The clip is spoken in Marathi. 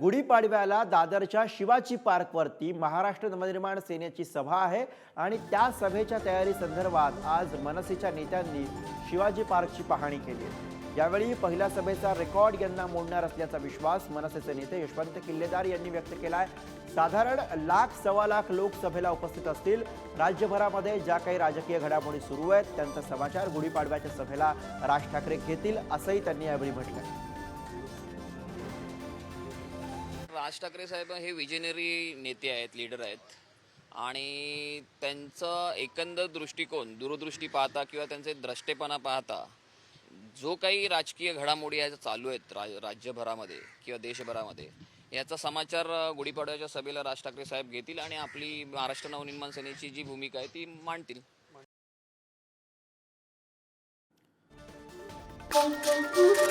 गुढीपाडव्याला दादरच्या शिवाजी पार्कवरती महाराष्ट्र नवनिर्माण सेनेची सभा आहे आणि त्या सभेच्या तयारी संदर्भात आज मनसेच्या नेत्यांनी शिवाजी पार्कची पाहणी केली आहे. यावेळी पहिल्या सभेचा रेकॉर्ड यांना मोडणार असल्याचा विश्वास मनसेचे नेते यशवंत किल्लेदार यांनी व्यक्त केला आहे साधारण लाख सव्वा लाख लोक सभेला उपस्थित असतील. राज्यभरामध्ये ज्या काही राजकीय घडामोडी सुरू आहेत त्यांचा समाचार गुढीपाडव्याच्या सभेला राज ठाकरे घेतील असंही त्यांनी यावेळी म्हटलं राज ठाकरे साहेब हे विजनरी नेते आहेत लीडर आहेत आणि त्यांचं एकंदर दृष्टिकोन दूरदृष्टी पाहता किंवा त्यांचे द्रष्टेपणा पाहता जो काही राजकीय घडामोडी ह्या चालू आहेत राज राज्यभरामध्ये किंवा देशभरामध्ये याचा समाचार गुढीपाडव्याच्या सभेला राज ठाकरे साहेब घेतील आणि आपली महाराष्ट्र नवनिर्माण सेनेची जी भूमिका आहे ती मांडतील Thank you.